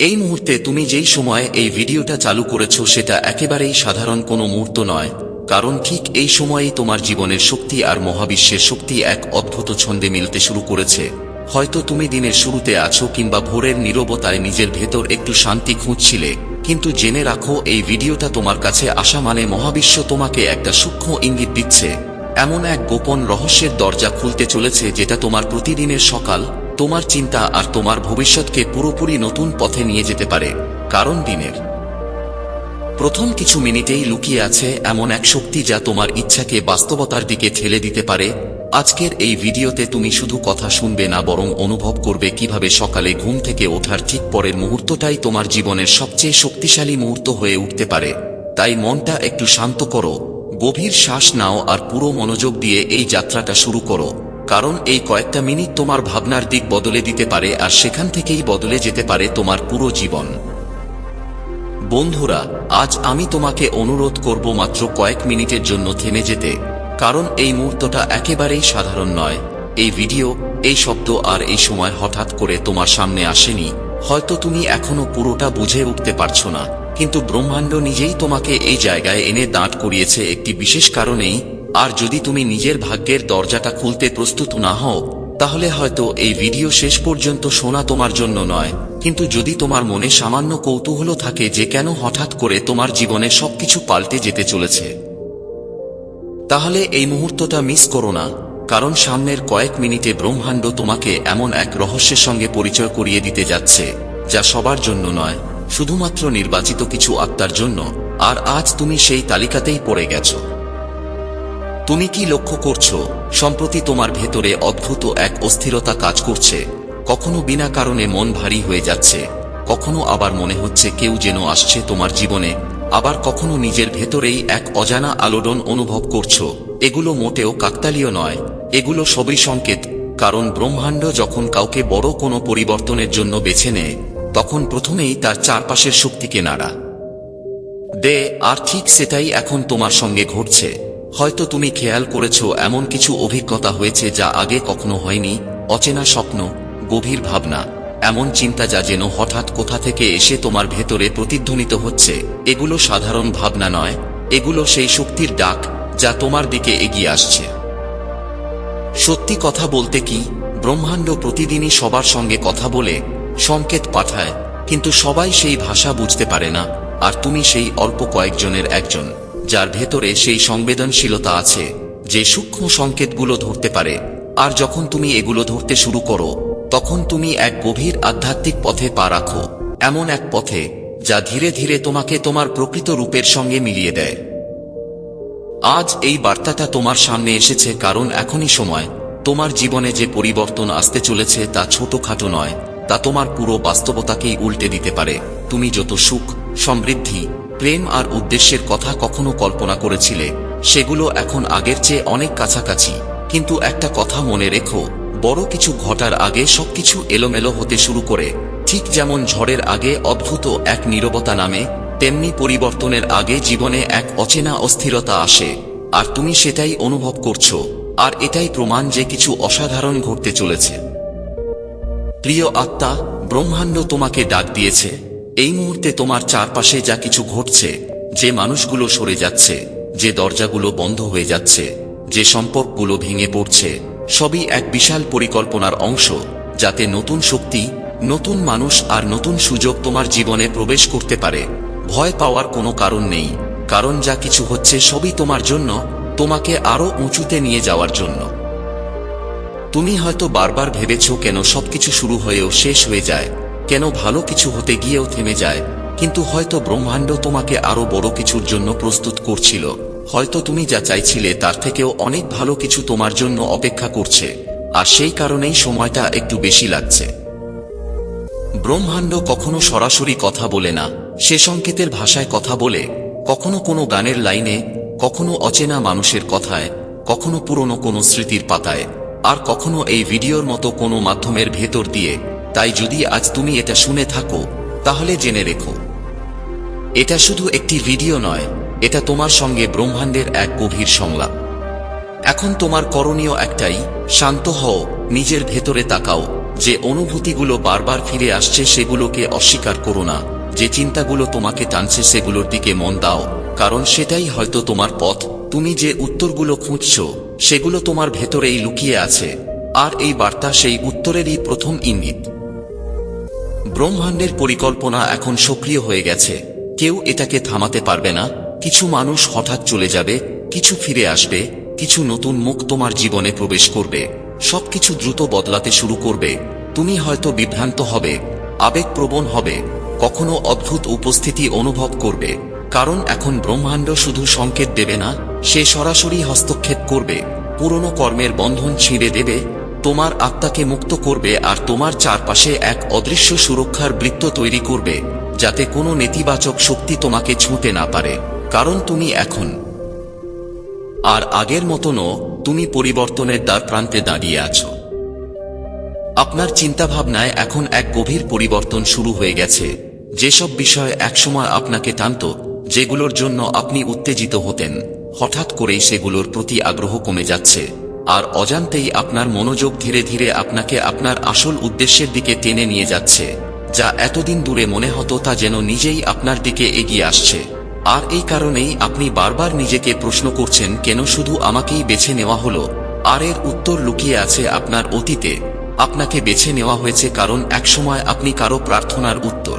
এই মুহূর্তে তুমি যেই সময়ে এই ভিডিওটা চালু করেছ সেটা একেবারেই সাধারণ কোনো মুহূর্ত নয়, কারণ ঠিক এই সময়েই তোমার জীবনের শক্তি আর মহাবিশ্বের শক্তি এক অদ্ভুত ছন্দে মিলতে শুরু করেছে। হয়তো তুমি দিনের শুরুতে আছো কিংবা ভোরের নীরবতায় নিজের ভেতর একটু শান্তি খুঁজছিলে, কিন্তু জেনে রাখো এই ভিডিওটা তোমার কাছে আসা মানে মহাবিশ্ব তোমাকে একটা সূক্ষ্ম ইঙ্গিত দিচ্ছে। এমন এক গোপন রহস্যের দরজা খুলতে চলেছে যেটা তোমার প্রতিদিনের সকাল তোমার চিন্তা আর তোমার ভবিষ্যৎকে পুরোপুরি নতুন পথে নিয়ে যেতে পারে, কারণ দিনের। প্রথম কিছু মিনিটেই লুকিয়ে আছে এমন এক শক্তি যা তোমার ইচ্ছাকে বাস্তবতার দিকে ঠেলে দিতে পারে। আজকের এই ভিডিওতে তুমি শুধু কথা শুনবে না, বরং অনুভব করবে কীভাবে সকালে ঘুম থেকে ওঠার ঠিক পরের মুহূর্তটাই তোমার জীবনের সবচেয়ে শক্তিশালী মুহূর্ত হয়ে উঠতে পারে। তাই মনটা একটু শান্ত করো, গভীর শ্বাস নাও আর পুরো মনোযোগ দিয়ে এই যাত্রাটা শুরু করো। কারণ এই কয়েকটা মিনিট তোমার ভাবনার দিক বদলে দিতে পারে আর সেখান থেকেই বদলে যেতে পারে তোমার পুরো জীবন। বন্ধুরা, আজ আমি তোমাকে অনুরোধ করব মাত্র কয়েক মিনিটের জন্য থেমে যেতে, কারণ এই মুহূর্তটা একেবারেই সাধারণ নয়। এই ভিডিও, এই শব্দ আর এই সময় হঠাৎ করে তোমার সামনে আসেনি, হয়তো তুমি এখনও পুরোটা বুঝে উঠতে পারছ না, কিন্তু ব্রহ্মাণ্ড নিজেই তোমাকে এই জায়গায় এনে দাঁড় করিয়েছে একটি বিশেষ কারণেই আর যদি তুমি নিজের ভাগ্যের দরজাটা খুলতে প্রস্তুত না হও, তাহলে হয়তো এই ভিডিও শেষ পর্যন্ত শোনা তোমার জন্য নয়। কিন্তু যদি তোমার মনে সামান্য কৌতূহল থাকে যে কেন হঠাৎ করে তোমার জীবনে সবকিছু পাল্টে যেতে চলেছে। তাহলে এই মুহূর্তটা মিস করো না, কারণ সামনের কয়েক মিনিটে ব্রহ্মাণ্ড তোমাকে এমন এক রহস্যের সঙ্গে পরিচয় করিয়ে দিতে যাচ্ছে, যা সবার জন্য নয়, শুধুমাত্র নির্বাচিত কিছু আত্মার জন্য, আর আজ তুমি সেই তালিকাতেই পড়ে গেছো। তুমি কি লক্ষ্য করছ? সম্প্রতি তোমার ভেতরে অদ্ভুত এক অস্থিরতা কাজ করছে। কখনো বিনা কারণে মন ভারী হয়ে যাচ্ছে। কখনো আবার মনে হচ্ছে কেউ যেন আসছে তোমার জীবনে। আবার কখনো নিজের ভেতরেই এক অজানা আলোড়ন অনুভব করছ। এগুলো মোটেও কাকতালীয় নয়। এগুলো সবই সংকেত। কারণ ব্রহ্মাণ্ড যখন কাউকে বড় কোনো পরিবর্তনের জন্য বেছে নেয়, তখন প্রথমেই তার চারপাশের শক্তিকে নাড়া। দে, আর ঠিক সেটাই এখন তোমার সঙ্গে ঘটছে। হয়তো তুমি খেয়াল করেছ, এমন কিছু অভিজ্ঞতা হয়েছে যা আগে কখনো হয়নি। অচেনা স্বপ্ন, গভীর ভাবনা, এমন চিন্তা যা যেন হঠাৎ কোথা থেকে এসে তোমার ভেতরে প্রতিধ্বনিত হচ্ছে। এগুলো সাধারণ ভাবনা নয়, এগুলো সেই শক্তির ডাক যা তোমার দিকে এগিয়ে আসছে। সত্যি কথা বলতে কি, ব্রহ্মাণ্ড প্রতিদিনই সবার সঙ্গে কথা বলে, সংকেত পাঠায়, কিন্তু সবাই সেই ভাষা বুঝতে পারে না, আর তুমি সেই অল্প কয়েকজনের একজন। যার ভেতরে সেই সংবেদনশীলতা আছে, যে সূক্ষ্ম সংকেতগুলো ধরতে পারে। আর যখন তুমি এগুলো ধরতে শুরু করো, তখন তুমি এক গভীর আধ্যাত্মিক পথে পা রাখো। এমন এক পথে, যা ধীরে ধীরে তোমাকে তোমার প্রকৃত রূপের সঙ্গে মিলিয়ে দেয়। আজ এই বার্তাটা তোমার সামনে এসেছে কারণ এখনই সময়। তোমার জীবনে যে পরিবর্তন আসতে চলেছে তা ছোটখাটো নয়, তা তোমার পুরো বাস্তবতাকেই উল্টে দিতে পারে। তুমি যত সুখ, সমৃদ্ধি প্রেম আর উদ্দেশ্যের কথা কখনো কল্পনা করেছিলে, সেগুলো এখন আগের চেয়ে অনেক কাছাকাছি। কিন্তু একটা কথা মনে রেখো, বড় কিছু ঘটার আগে সবকিছু এলোমেলো হতে শুরু করে, ঠিক যেমন ঝড়ের আগে অদ্ভুত এক নীরবতা নামে, তেমনি পরিবর্তনের আগে জীবনে এক অচেনা অস্থিরতা আসে। আর তুমি সেটাই অনুভব করছ, আর এটাই প্রমাণ যে কিছু অসাধারণ ঘটতে চলেছে। প্রিয় আত্মা, ব্রহ্মাণ্ড তোমাকে ডাক দিয়েছে। এই মুহূর্তে তোমার চারপাশে যা কিছু ঘটছে, যে মানুষগুলো সরে যাচ্ছে, যে দরজাগুলো বন্ধ হয়ে যাচ্ছে, যে সম্পর্কগুলো ভেঙে পড়ছে, সবই এক বিশাল পরিকল্পনার অংশ, যাতে নতুন শক্তি, নতুন মানুষ আর নতুন সুযোগ তোমার জীবনে প্রবেশ করতে পারে। ভয় পাওয়ার কোনো কারণ নেই, কারণ যা কিছু হচ্ছে সবই তোমার জন্য, তোমাকে আরও উঁচুতে নিয়ে যাওয়ার জন্য। তুমি হয়তো বারবার ভেবেছ কেন সবকিছু শুরু হয়েও শেষ হয়ে যায় কেন ভালো কিছু হতে গিয়েও থেমে যায়, কিন্তু হয়তো ব্রহ্মাণ্ড তোমাকে আরও বড় কিছুর জন্য প্রস্তুত করছিল। হয়তো তুমি যা চাইছিলে তার থেকেও অনেক ভালো কিছু তোমার জন্য অপেক্ষা করছে, আর সেই কারণেই সময়টা একটু বেশি লাগছে। ব্রহ্মাণ্ড কখনো সরাসরি কথা বলে না, সে সংকেতের ভাষায় কথা বলে, কখনো কোনো গানের লাইনে, কখনো অচেনা মানুষের কথায়, কখনো পুরনো কোনো স্মৃতির পাতায়, আর কখনো এই ভিডিওর মতো কোনো মাধ্যমের ভেতর দিয়ে তাই যদি আজ তুমি এটা শুনে থাকো, তাহলে জেনে রেখো। এটা শুধু একটি ভিডিও নয়, এটা তোমার সঙ্গে ব্রহ্মাণ্ডের এক গভীর সংলাপ। এখন তোমার করণীয় একটাই, শান্ত হও, নিজের ভেতরে তাকাও, যে অনুভূতিগুলো বারবার ফিরে আসছে সেগুলোকে অস্বীকার করো না, যে চিন্তাগুলো তোমাকে টানছে সেগুলোর দিকে মন দাও, কারণ সেটাই হয়তো তোমার পথ। তুমি যে উত্তরগুলো খুঁজছ, সেগুলো তোমার ভেতরেই লুকিয়ে আছে, আর এই বার্তা সেই উত্তরেরই প্রথম ইঙ্গিত। ব্রহ্মাণ্ডের পরিকল্পনা এখন সক্রিয় হয়ে গেছে। কেউ এটাকে থামাতে পারবে না। কিছু মানুষ হঠাৎ চলে যাবে, কিছু ফিরে আসবে, কিছু নতুন মুখ তোমার জীবনে প্রবেশ করবে। সবকিছু দ্রুত বদলাতে শুরু করবে। তুমি হয়তো বিভ্রান্ত হবে, আবেগপ্রবণ হবে, কখনো অদ্ভুত উপস্থিতি অনুভব করবে। কারণ এখন ব্রহ্মাণ্ড শুধু সংকেত দেবে না, সে সরাসরি হস্তক্ষেপ করবে। পুরনো কর্মের বন্ধন ছিঁড়ে দেবে তোমার আত্মাকে মুক্ত করবে আর তোমার চারপাশে এক অদৃশ্য সুরক্ষার বৃত্ত তৈরি করবে, যাতে কোনো নেতিবাচক শক্তি তোমাকে ছুঁতে না পারে, কারণ তুমি এখন। আর আগের মতনও তুমি পরিবর্তনের দ্বার প্রান্তে দাঁড়িয়ে আছো। আপনার চিন্তাভাবনায় এখন এক গভীর পরিবর্তন শুরু হয়ে গেছে। যেসব বিষয় একসময় আপনাকে টানত, যেগুলোর জন্য আপনি উত্তেজিত হতেন, হঠাৎ করেই সেগুলোর প্রতি আগ্রহ কমে যাচ্ছে। আর অজান্তেই আপনার মনোযোগ ধীরে ধীরে আপনাকে আপনার আসল উদ্দেশ্যের দিকে টেনে নিয়ে যাচ্ছে, যা এতদিন দূরে মনে হতো তা যেন নিজেই আপনার দিকে এগিয়ে আসছে। আর এই কারণেই আপনি বারবার নিজেকে প্রশ্ন করছেন, কেন শুধু আমাকেই বেছে নেওয়া হলো? আর এর উত্তর লুকিয়ে আছে আপনার অতীতে। আপনাকে বেছে নেওয়া হয়েছে কারণ একসময় আপনি কারও প্রার্থনার উত্তর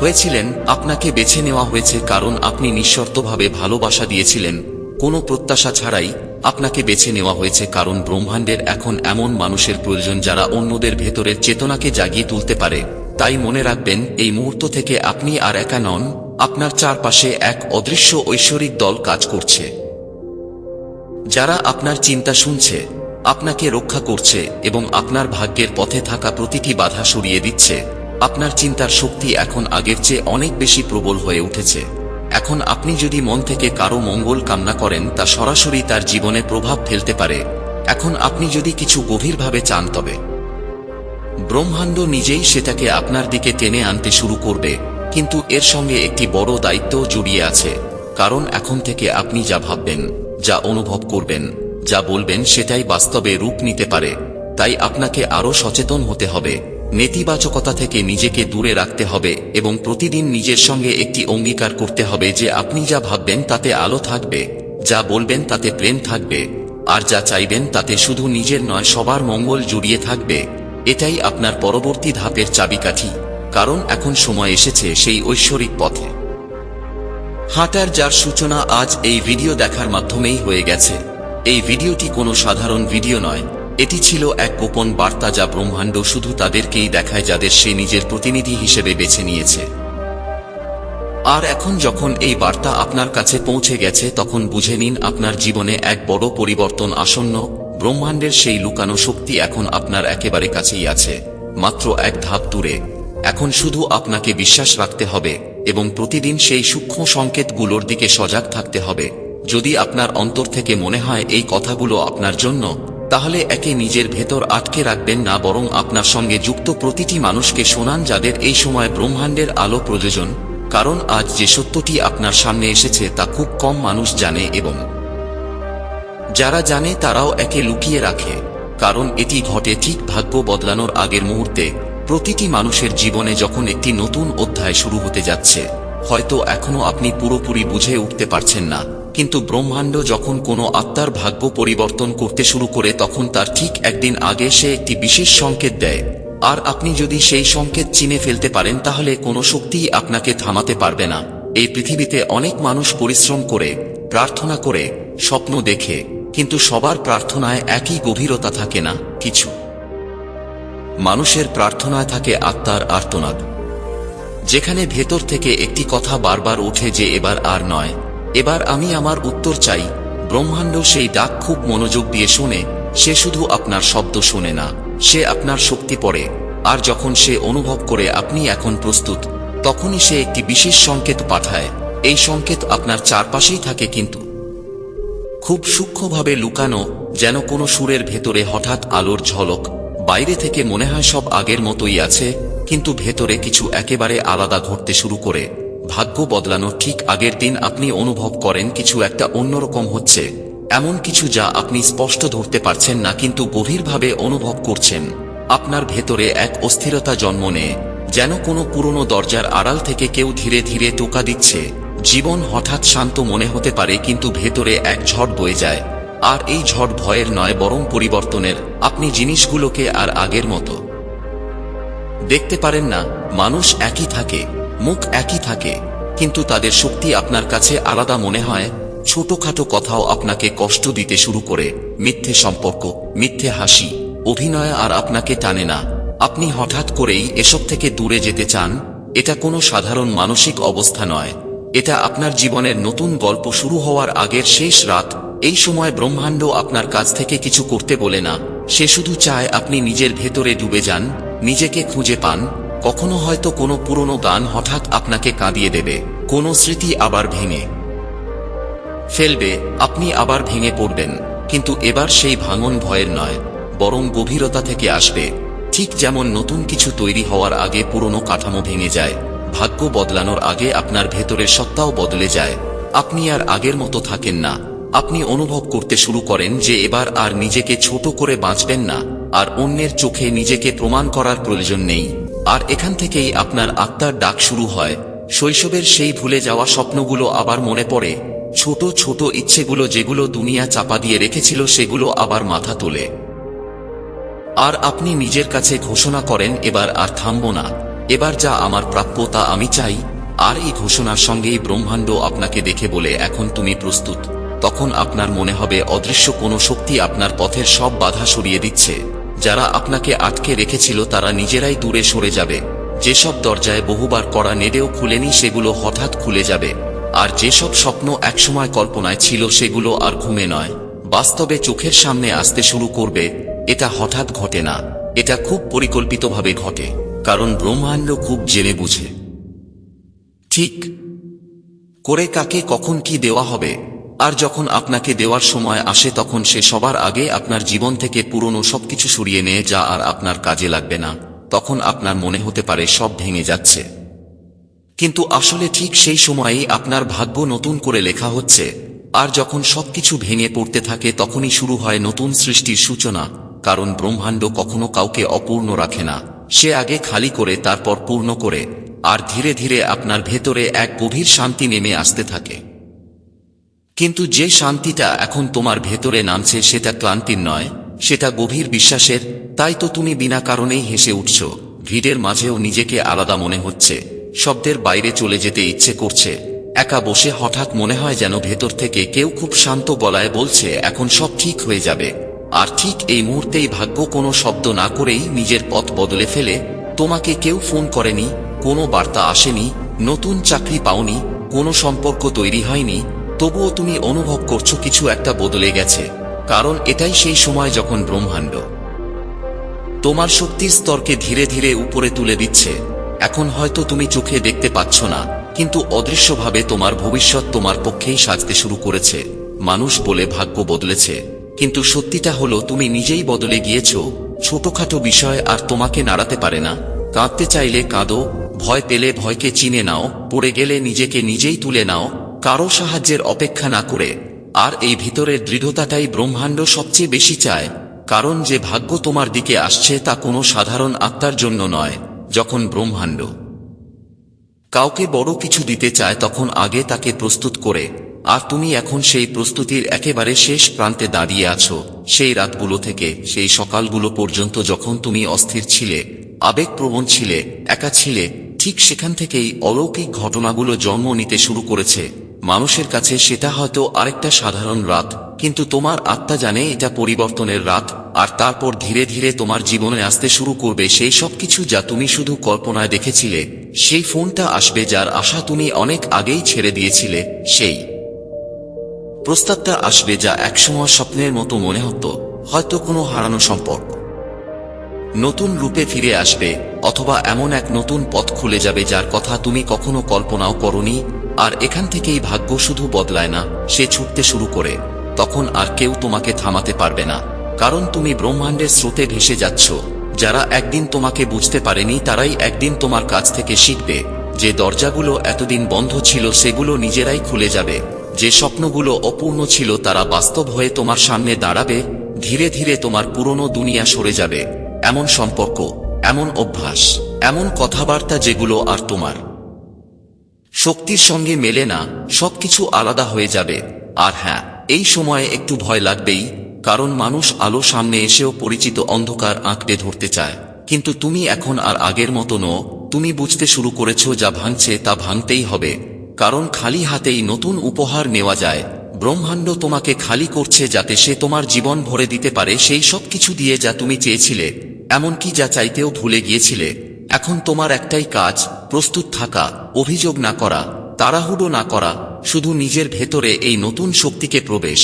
হয়েছিলেন, আপনাকে বেছে নেওয়া হয়েছে কারণ আপনি নিঃশর্তভাবে ভালোবাসা দিয়েছিলেন। কোনো প্রত্যাশা ছাড়াই আপনাকে বেছে নেওয়া হয়েছে কারণ ব্রহ্মাণ্ডের এখন এমন মানুষের প্রয়োজন যারা অন্যদের ভেতরের চেতনাকে জাগিয়ে তুলতে পারে। তাই মনে রাখবেন, এই মুহূর্ত থেকে আপনি আর একা নন, আপনার চারপাশে এক অদৃশ্য ঐশ্বরিক দল কাজ করছে। যারা আপনার চিন্তা শুনছে, আপনাকে রক্ষা করছে এবং আপনার ভাগ্যের পথে থাকা প্রতিটি বাধা সরিয়ে দিচ্ছে, আপনার চিন্তার শক্তি এখন আগের চেয়ে অনেক বেশি প্রবল হয়ে উঠেছে। এখন আপনি যদি মন থেকে কারও মঙ্গল কামনা করেন, তা সরাসরি তার জীবনে প্রভাব ফেলতে পারে। এখন আপনি যদি কিছু গভীরভাবে চান, তবে ব্রহ্মাণ্ড নিজেই সেটাকে আপনার দিকে টেনে আনতে শুরু করবে, কিন্তু এর সঙ্গে একটি বড় দায়িত্ব জড়িয়ে আছে, কারণ এখন থেকে আপনি যা ভাববেন, যা অনুভব করবেন, যা বলবেন, সেটাই বাস্তবে রূপ নিতে পারে। তাই আপনাকে আরও সচেতন হতে হবে। নেতিবাচকতা থেকে নিজেকে দূরে রাখতে হবে এবং প্রতিদিন নিজের সঙ্গে একটি অঙ্গীকার করতে হবে যে আপনি যা ভাববেন তাতে আলো থাকবে, যা বলবেন তাতে প্রেম থাকবে, আর যা চাইবেন তাতে শুধু নিজের নয়, সবার মঙ্গল জুড়িয়ে থাকবে। এটাই আপনার পরবর্তী ধাপের চাবিকাঠি, কারণ এখন সময় এসেছে সেই ঐশ্বরিক পথে। হাঁটার যার সূচনা আজ এই ভিডিও দেখার মাধ্যমেই হয়ে গেছে। এই ভিডিওটি কোনো সাধারণ ভিডিও নয় এটি ছিল এক গোপন বার্তা যা ব্রহ্মাণ্ড শুধু তাদেরকেই দেখায় যাদের সে নিজের প্রতিনিধি হিসেবে বেছে নিয়েছে। আর এখন যখন এই বার্তা আপনার কাছে পৌঁছে গেছে, তখন বুঝে নিন আপনার জীবনে এক বড় পরিবর্তন আসন্ন। ব্রহ্মাণ্ডের সেই লুকানো শক্তি এখন আপনার একেবারে কাছেই আছে, মাত্র এক ধাপ দূরে। এখন শুধু আপনাকে বিশ্বাস রাখতে হবে এবং প্রতিদিন সেই সূক্ষ্ম সংকেতগুলোর দিকে সজাগ থাকতে হবে। যদি আপনার অন্তর থেকে মনে হয় এই কথাগুলো আপনার জন্য তাহলে একে নিজের ভেতর আটকে রাখবেন না বরং আপনার সঙ্গে যুক্ত প্রতিটি মানুষকে শোনান যাদের এই সময় ব্রহ্মাণ্ডের আলো প্রয়োজন, কারণ আজ যে সত্যটি আপনার সামনে এসেছে তা খুব কম মানুষ জানে এবং যারা জানে তারাও একে লুকিয়ে রাখে, কারণ এটি ঘটে ঠিক ভাগ্য বদলানোর আগের মুহূর্তে, প্রতিটি মানুষের জীবনে যখন একটি নতুন অধ্যায় শুরু হতে যাচ্ছে, হয়তো এখনও আপনি পুরোপুরি বুঝে উঠতে পারছেন না। কিন্তু ব্রহ্মাণ্ড যখন কোনো আত্মার ভাগ্য পরিবর্তন করতে শুরু করে, তখন তার ঠিক একদিন আগে সে একটি বিশেষ সংকেত দেয়। আর আপনি যদি সেই সংকেত চিনে ফেলতে পারেন, তাহলে কোনো শক্তিই আপনাকে থামাতে পারবে না। এই পৃথিবীতে অনেক মানুষ পরিশ্রম করে, প্রার্থনা করে, স্বপ্ন দেখে, কিন্তু সবার প্রার্থনায় একই গভীরতা থাকে না, কিছু। মানুষের প্রার্থনায় থাকে আত্মার আর্তনাদ। যেখানে ভেতর থেকে একটি কথা বারবার ওঠে যে এবার আর নয় এবার আমি আমার উত্তর চাই। ব্রহ্মাণ্ড সেই ডাক খুব মনোযোগ দিয়ে শোনে, সে শুধু আপনার শব্দ শোনে না, সে আপনার শক্তি পড়ে। আর যখন সে অনুভব করে আপনি এখন প্রস্তুত, তখনই সে একটি বিশেষ সংকেত পাঠায়। এই সংকেত আপনার চারপাশেই থাকে কিন্তু। খুব সূক্ষ্মভাবে লুকানো, যেন কোনো সুরের ভেতরে হঠাৎ আলোর ঝলক, বাইরে থেকে মনে হয় সব আগের মতোই আছে, কিন্তু ভেতরে কিছু একেবারে আলাদা ঘটতে শুরু করে। ভাগ্য বদলানোর ঠিক আগের দিন আপনি অনুভব করেন কিছু একটা অন্যরকম হচ্ছে। এমন কিছু যা আপনি স্পষ্ট ধরতে পারছেন না কিন্তু গভীরভাবে অনুভব করছেন। আপনার ভেতরে এক অস্থিরতা জন্ম নেয়, যেন কোনো পুরনো দরজার আড়াল থেকে কেউ ধীরে ধীরে টোকা দিচ্ছে। জীবন হঠাৎ শান্ত মনে হতে পারে কিন্তু ভেতরে এক ঝড় বয়ে যায়। আর এই ঝড় ভয়ের নয় বরং পরিবর্তনের, আপনি জিনিসগুলোকে আর আগের মতো। দেখতে পারেন না, মানুষ একই থাকে। মুখ একই থাকে, কিন্তু তাদের শক্তি আপনার কাছে আলাদা মনে হয়, ছোটখাটো কথাও আপনাকে কষ্ট দিতে শুরু করে, মিথ্যে সম্পর্ক, মিথ্যে হাসি, অভিনয় আর আপনাকে টানে না। আপনি হঠাৎ করেই এসব থেকে দূরে যেতে চান, এটা কোনো সাধারণ মানসিক অবস্থা নয়। এটা আপনার জীবনের নতুন গল্প শুরু হওয়ার আগের শেষ রাত, এই সময় ব্রহ্মাণ্ড আপনার কাছ থেকে কিছু করতে বলে না। সে শুধু চায় আপনি নিজের ভেতরে ডুবে যান, নিজেকে খুঁজে পান কখনো হয়তো কোনো পুরনো গান হঠাৎ আপনাকে কাঁদিয়ে দেবে, কোনো স্মৃতি আবার ভেঙে ফেলবে, আপনি আবার ভেঙে পড়বেন। কিন্তু এবার সেই ভাঙন ভয়ের নয়, বরং গভীরতা থেকে আসবে। ঠিক যেমন নতুন কিছু তৈরি হওয়ার আগে পুরনো কাঠামো ভেঙে যায়, ভাগ্য বদলানোর আগে আপনার ভেতরের সত্তাও বদলে যায়। আপনি আর আগের মতো থাকেন না। আপনি অনুভব করতে শুরু করেন যে এবার আর নিজেকে ছোট করে বাঁচবেন না, আর অন্যের চোখে নিজেকে প্রমাণ করার প্রয়োজন নেই। আর এখান থেকেই আপনার আত্মার ডাক শুরু হয়। শৈশবের সেই ভুলে যাওয়া স্বপ্নগুলো আবার মনে পড়ে। ছোট ছোট ইচ্ছেগুলো যেগুলো দুনিয়া চাপা দিয়ে রেখেছিল সেগুলো আবার মাথা তোলে। আর আপনি নিজের কাছে ঘোষণা করেন, এবার আর থামব না। এবার যা আমার প্রাপ্য তা আমি চাই। আর এই ঘোষণার সঙ্গেই ব্রহ্মাণ্ড আপনাকে দেখে বলে, এখন তুমি প্রস্তুত। তখন আপনার মনে হবে, অদৃশ্য কোনো শক্তি আপনার পথের সব বাধা সরিয়ে দিচ্ছে। যারা আপনাকে আটকে রেখেছিল তারা নিজেরাই দূরে সরে যাবে। যেসব দরজায় বহুবার করা নেড়েও খুলেনি সেগুলো হঠাৎ খুলে যাবে। আর যেসব স্বপ্ন একসময় কল্পনায় ছিল সেগুলো আর ঘুমে নয়। বাস্তবে চোখের সামনে আসতে শুরু করবে, এটা হঠাৎ ঘটে না। এটা খুব পরিকল্পিতভাবে ঘটে, কারণ ব্রহ্মাণ্ড খুব জেনে বুঝে। ঠিক, করে কাকে কখন কি দেওয়া হবে আর যখন আপনাকে দেওয়ার সময় আসে তখন সে সবার আগে আপনার জীবন থেকে পুরনো সবকিছু সরিয়ে নেয় যা আর আপনার কাজে লাগবে না। তখন আপনার মনে হতে পারে সব ভেঙে যাচ্ছে। কিন্তু আসলে ঠিক সেই সময়েই আপনার ভাগ্য নতুন করে লেখা হচ্ছে। আর যখন সবকিছু ভেঙে পড়তে থাকে তখনই শুরু হয় নতুন সৃষ্টির সূচনা। কারণ ব্রহ্মাণ্ড কখনো কাউকে অপূর্ণ রাখে না। সে আগে খালি করে, তারপর পূর্ণ করে। আর ধীরে ধীরে আপনার ভেতরে এক গভীর শান্তি নেমে আসতে থাকে। কিন্তু যে শান্তিটা এখন তোমার ভেতরে নামছে সেটা ক্লান্তির নয়, সেটা গভীর বিশ্বাসের, তাই তো তুমি বিনা কারণেই হেসে উঠছ। ভিড়ের মাঝেও নিজেকে আলাদা মনে হচ্ছে। শব্দের বাইরে চলে যেতে ইচ্ছে করছে। একা বসে হঠাৎ মনে হয় যেন ভেতর থেকে কেউ খুব শান্ত গলায় বলছে, এখন সব ঠিক হয়ে যাবে। আর ঠিক এই মুহূর্তেই ভাগ্য কোনো শব্দ না করেই নিজের পথ বদলে ফেলে, তোমাকে কেউ ফোন করেনি, কোনো বার্তা আসেনি, নতুন চাকরি পাওনি, কোনো সম্পর্ক তৈরি হয়নি তবুও তুমি অনুভব করছ কিছু একটা বদলে গেছে, কারণ এটাই সেই সময় যখন ব্রহ্মাণ্ড। তোমার শক্তির স্তরকে ধীরে ধীরে উপরে তুলে দিচ্ছে। এখন হয়তো তুমি চোখে দেখতে পাচ্ছ না, কিন্তু অদৃশ্যভাবে তোমার ভবিষ্যৎ তোমার পক্ষেই সাজতে শুরু করেছে। মানুষ বলে ভাগ্য বদলেছে, কিন্তু সত্যিটা হলো তুমি নিজেই বদলে গিয়েছ। ছোটখাটো বিষয় আর তোমাকে নাড়াতে পারে না। কাঁদতে চাইলে কাঁদো, ভয় পেলে ভয়কে চিনে নাও, পড়ে গেলে নিজেকে নিজেই তুলে নাও। কারও সাহায্যের অপেক্ষা না করে। আর এই ভিতরের দৃঢ়তাটাই ব্রহ্মাণ্ড সবচেয়ে বেশি চায়, কারণ যে ভাগ্য তোমার দিকে আসছে তা কোনো সাধারণ আত্মার জন্য নয়, যখন ব্রহ্মাণ্ড। কাউকে বড় কিছু দিতে চায় তখন আগে তাকে প্রস্তুত করে, আর তুমি এখন সেই প্রস্তুতির একেবারে শেষ প্রান্তে দাঁড়িয়ে আছো, সেই রাতগুলো থেকে, সেই সকালগুলো পর্যন্ত যখন তুমি অস্থির ছিলে, আবেগপ্রবণ ছিলে, একা ছিলে, ঠিক সেখান থেকেই অলৌকিক ঘটনাগুলো জন্ম নিতে শুরু করেছে। মানুষের কাছে সেটা হয়তো আরেকটা সাধারণ রাত, কিন্তু তোমার আত্মা জানে এটা পরিবর্তনের রাত, আর তারপর ধীরে ধীরে তোমার জীবনে আসতে শুরু করবে সেই সব কিছু যা তুমি শুধু কল্পনায় দেখেছিলে। সেই ফোনটা আসবে যার আশা তুমি অনেক আগেই ছেড়ে দিয়েছিলে, সেই প্রস্তাবটা আসবে যা একসময় স্বপ্নের মতো মনে হতো, হয়তো কোনো হারানো সম্পর্ক। নতুন রূপে ফিরে আসবে, অথবা এমন এক নতুন পথ খুলে যাবে যার কথা তুমি কখনো কল্পনাও করনি আর এখান থেকেই ভাগ্য শুধু বদলায় না, সে ছুটতে শুরু করে। তখন আর কেউ তোমাকে থামাতে পারবে না। কারণ তুমি ব্রহ্মাণ্ডের স্রোতে ভেসে যাচ্ছ। যারা একদিন তোমাকে বুঝতে পারেনি, তারাই একদিন তোমার কাছ থেকে শিখবে। যে দরজাগুলো এতদিন বন্ধ ছিল, সেগুলো নিজেরাই খুলে যাবে। যে স্বপ্নগুলো অপূর্ণ ছিল, তারা বাস্তব হয়ে তোমার সামনে দাঁড়াবে। ধীরে ধীরে তোমার পুরনো দুনিয়া সরে যাবে। এমন সম্পর্ক, এমন অভ্যাস, এমন কথাবার্তা যেগুলো আর তোমার। শক্তির সঙ্গে মেলে না, সবকিছু আলাদা হয়ে যাবে। আর হ্যাঁ এই সময়ে একটু ভয় লাগবেই, কারণ মানুষ আলো সামনে এসেও পরিচিত অন্ধকার আঁকড়ে ধরতে চায়। কিন্তু তুমি এখন আর আগের মতো তুমি বুঝতে শুরু করেছ যা ভাঙছে তা ভাঙতেই হবে। কারণ খালি হাতেই নতুন উপহার নেওয়া যায়। ব্রহ্মাণ্ড তোমাকে খালি করছে যাতে সে তোমার জীবন ভরে দিতে পারে সেই সব কিছু দিয়ে যা তুমি চেয়েছিলে, এমনকি যা চাইতেও ভুলে গিয়েছিলে। এখন তোমার একটাই কাজ, প্রস্তুত থাকা, অভিযোগ না করা, তাড়াহুড়ো না করা, শুধু নিজের ভেতরে এই নতুন শক্তিকে প্রবেশ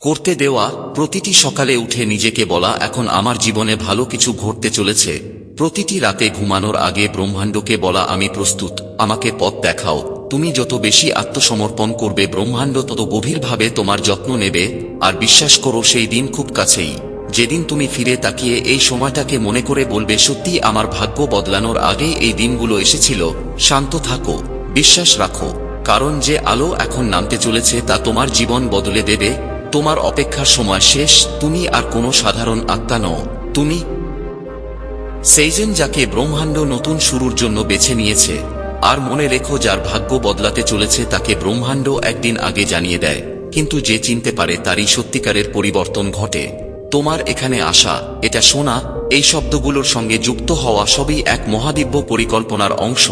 করতে দেওয়া, প্রতিটি সকালে উঠে নিজেকে বলা, এখন আমার জীবনে ভালো কিছু ঘটতে চলেছে, প্রতিটি রাতে ঘুমানোর আগে ব্রহ্মাণ্ডকে বলা, আমি প্রস্তুত, আমাকে পথ দেখাও, তুমি যত বেশি আত্মসমর্পণ করবে, ব্রহ্মাণ্ড তত গভীরভাবে তোমার যত্ন নেবে, আর বিশ্বাস করো সেই দিন খুব কাছেই। যেদিন তুমি ফিরে তাকিয়ে এই সময়টাকে মনে করে বলবে সত্যি আমার ভাগ্য বদলানোর আগে এই দিনগুলো এসেছিল। শান্ত থাকো, বিশ্বাস রাখো, কারণ যে আলো এখন নামতে চলেছে তা তোমার জীবন বদলে দেবে। তোমার অপেক্ষার সময় শেষ, তুমি আর কোনো সাধারণ আত্মা নও। তুমি সেইজেন যাকে ব্রহ্মাণ্ড নতুন শুরুর জন্য বেছে নিয়েছে, আর মনে রেখো যার ভাগ্য বদলাতে চলেছে তাকে ব্রহ্মাণ্ড একদিন আগে জানিয়ে দেয়। কিন্তু যে চিনতে পারে তারই সত্যিকারের পরিবর্তন ঘটে। তোমার এখানে আসা, এটা শোনা, এই শব্দগুলোর সঙ্গে যুক্ত হওয়া সবই এক মহাদিব্য পরিকল্পনার অংশ,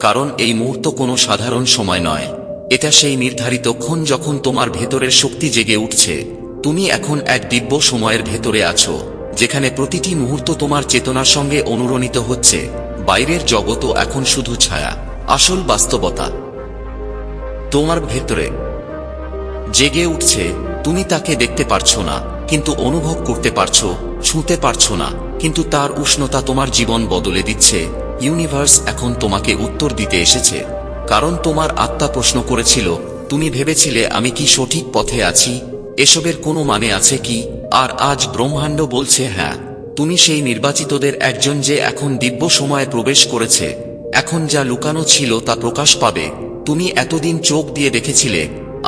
কারণ এই মুহূর্ত কোনো সাধারণ সময় নয়। এটা সেই নির্ধারিত ক্ষণ যখন তোমার ভেতরের শক্তি জেগে উঠছে। তুমি এখন এক দিব্য সময়ের ভেতরে আছো, যেখানে প্রতিটি মুহূর্ত তোমার চেতনার সঙ্গে অনুরণিত হচ্ছে। বাইরের জগতও এখন শুধু ছায়া, আসল বাস্তবতা। তোমার ভেতরে জেগে উঠছে, তুমি তাকে দেখতে পারছ না। কিন্তু অনুভব করতে পারছ, ছুঁতে পারছ না, কিন্তু তার উষ্ণতা তোমার জীবন বদলে দিচ্ছে। ইউনিভার্স এখন তোমাকে উত্তর দিতে এসেছে। কারণ তোমার আত্মা প্রশ্ন করেছিল, তুমি ভেবেছিলে আমি কি সঠিক পথে আছি? এসবের কোনো মানে আছে কি? আর আজ ব্রহ্মাণ্ড বলছে হ্যাঁ তুমি সেই নির্বাচিতদের একজন যে এখন দিব্য সময়ে প্রবেশ করেছে। এখন যা লুকানো ছিল তা প্রকাশ পাবে। তুমি এতদিন চোখ দিয়ে দেখেছিলে,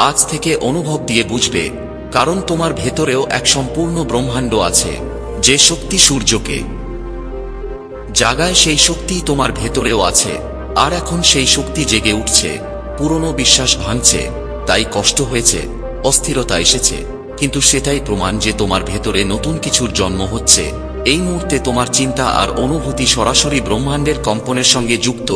আজ থেকে অনুভব দিয়ে বুঝবে। কারণ তোমার ভেতরেও এক সম্পূর্ণ ব্রহ্মাণ্ড আছে, যে শক্তি সূর্যকে। জাগায় সেই শক্তি তোমার ভেতরেও আছে, আর এখন সেই শক্তি জেগে উঠছে, পুরনো বিশ্বাস ভাঙছে, তাই কষ্ট হয়েছে, অস্থিরতা এসেছে, কিন্তু সেটাই প্রমাণ যে তোমার ভেতরে নতুন কিছুর জন্ম হচ্ছে। এই মুহূর্তে তোমার চিন্তা আর অনুভূতি সরাসরি ব্রহ্মাণ্ডের কম্পনের সঙ্গে যুক্ত,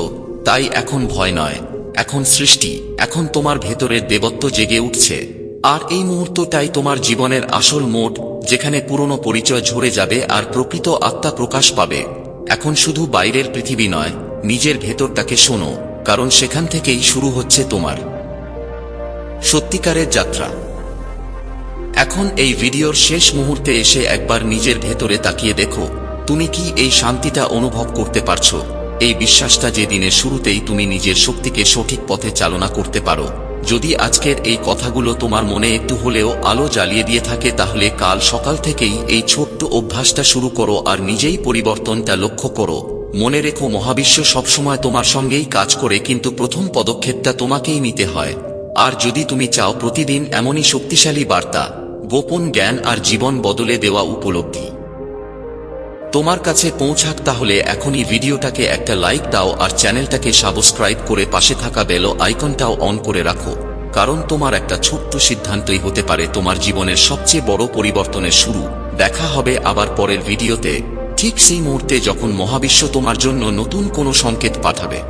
তাই এখন ভয় নয়, এখন সৃষ্টি, এখন তোমার ভেতরের দেবত্ব জেগে উঠছে। আর এই মুহূর্তটাই তোমার জীবনের আসল মোড যেখানে পুরনো পরিচয় ঝরে যাবে আর প্রকৃত আত্মা প্রকাশ পাবে। এখন শুধু বাইরের পৃথিবী নয়, নিজের ভেতরটাকে শোনো, কারণ সেখান থেকেই শুরু হচ্ছে তোমার। সত্যিকারের যাত্রা। এখন এই ভিডিওর শেষ মুহূর্তে এসে একবার নিজের ভেতরে তাকিয়ে দেখো, তুমি কি এই শান্তিটা অনুভব করতে পারছ? এই বিশ্বাসটা যে দিনের শুরুতেই তুমি নিজের শক্তিকে সঠিক পথে চালনা করতে পারো। যদি আজকের এই কথাগুলো তোমার মনে একটু হলেও আলো জ্বালিয়ে দিয়ে থাকে, তাহলে কাল সকাল থেকেই এই ছোট্ট অভ্যাসটা শুরু করো আর নিজেই পরিবর্তনটা লক্ষ্য করো। মনে রেখো, মহাবিশ্ব সবসময় তোমার সঙ্গেই কাজ করে, কিন্তু প্রথম পদক্ষেপটা তোমাকেই নিতে হয়। আর যদি তুমি চাও প্রতিদিন এমনই শক্তিশালী বার্তা, গোপন জ্ঞান আর জীবন বদলে দেওয়া উপলব্ধি। তোমার কাছে পৌঁছাক তাহলে এখনই ভিডিওটাকে একটা লাইক দাও আর চ্যানেলটাকে সাবস্ক্রাইব করে পাশে থাকা বেল আইকনটাও অন করে রাখো। কারণ তোমার একটা ছোট্ট সিদ্ধান্তই হতে পারে তোমার জীবনের সবচেয়ে বড় পরিবর্তনের শুরু। দেখা হবে আবার পরের ভিডিওতে। ঠিক সেই মুহূর্তে যখন মহাবিশ্ব তোমার জন্য নতুন কোনো সংকেত পাঠাবে।